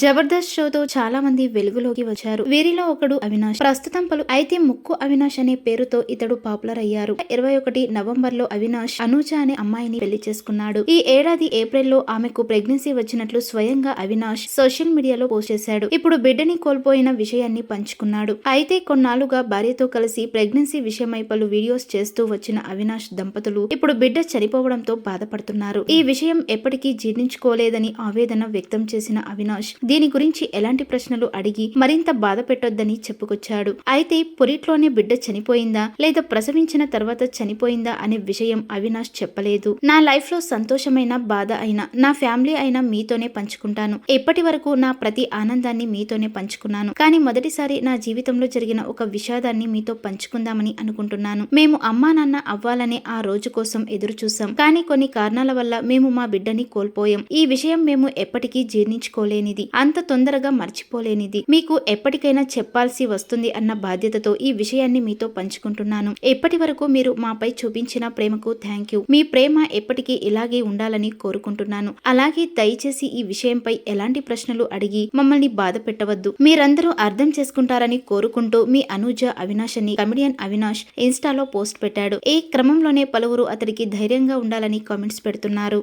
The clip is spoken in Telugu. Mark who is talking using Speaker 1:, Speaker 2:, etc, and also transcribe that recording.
Speaker 1: జబర్దస్త్ షోతో చాలా మంది వెలుగులోకి వచ్చారు. వీరిలో ఒకడు అవినాష్. ప్రస్తుతం పలు అయితే ముక్కు అవినాష్ అనే పేరుతో ఇతడు పాపులర్ అయ్యారు. ఇరవై ఒకటి నవంబర్లో అవినాష్ అనూజ అనే అమ్మాయిని పెళ్ళి చేసుకున్నాడు. ఈ ఏడాది ఏప్రిల్లో ఆమెకు ప్రెగ్నెన్సీ వచ్చినట్లు స్వయంగా అవినాష్ సోషల్ మీడియాలో పోస్ట్ చేశాడు. ఇప్పుడు బిడ్డని కోల్పోయిన విషయాన్ని పంచుకున్నాడు. అయితే కొన్నాళ్ళుగా భార్యతో కలిసి ప్రెగ్నెన్సీ విషయమై పలు వీడియోస్ చేస్తూ వచ్చిన అవినాష్ దంపతులు ఇప్పుడు బిడ్డ చనిపోవడంతో బాధపడుతున్నారు. ఈ విషయం ఎప్పటికీ జీర్ణించుకోలేదని ఆవేదన వ్యక్తం చేసిన అవినాష్ దీని గురించి ఎలాంటి ప్రశ్నలు అడిగి మరింత బాధ పెట్టొద్దని చెప్పుకొచ్చాడు. అయితే పొరిట్లోనే బిడ్డ చనిపోయిందా? లేదా ప్రసవించిన తర్వాత చనిపోయిందా అనే విషయం అవినాష్ చెప్పలేదు. నా లైఫ్లో సంతోషమైన బాధ అయినా నా ఫ్యామిలీ అయినా మీతోనే పంచుకుంటాను. ఎప్పటి వరకు నా ప్రతి ఆనందాన్ని మీతోనే పంచుకున్నాను. కానీ మొదటిసారి నా జీవితంలో జరిగిన ఒక విషాదాన్ని మీతో పంచుకుందామని అనుకుంటున్నాను. మేము అమ్మా నాన్న అవ్వాలనే ఆ రోజు కోసం ఎదురు చూసాం కానీ కొన్ని కారణాల వల్ల మేము మా బిడ్డని కోల్పోయాం. ఈ విషయం మేము ఎప్పటికీ జీర్ణించుకోలేనిది. అంత తొందరగా మర్చిపోలేనిది. మీకు ఎప్పటికైనా చెప్పాల్సి వస్తుంది అన్న బాధ్యతతో ఈ విషయాన్ని మీతో పంచుకుంటున్నాను. ఎప్పటి వరకు మీరు మాపై చూపించిన ప్రేమకు థ్యాంక్ యూ మీ ప్రేమ ఎప్పటికీ ఇలాగే ఉండాలని కోరుకుంటున్నాను. అలాగే దయచేసి ఈ విషయంపై ఎలాంటి ప్రశ్నలు అడిగి మమ్మల్ని బాధ పెట్టవద్దు. మీరందరూ అర్థం చేసుకుంటారని కోరుకుంటూ మీ అనుజ అవినాష్ అని కమెడియన్ అవినాష్ ఇన్స్టాలో పోస్ట్ పెట్టాడు. ఈ క్రమంలోనే పలువురు అతడికి ధైర్యంగా ఉండాలని కామెంట్స్ పెడుతున్నారు.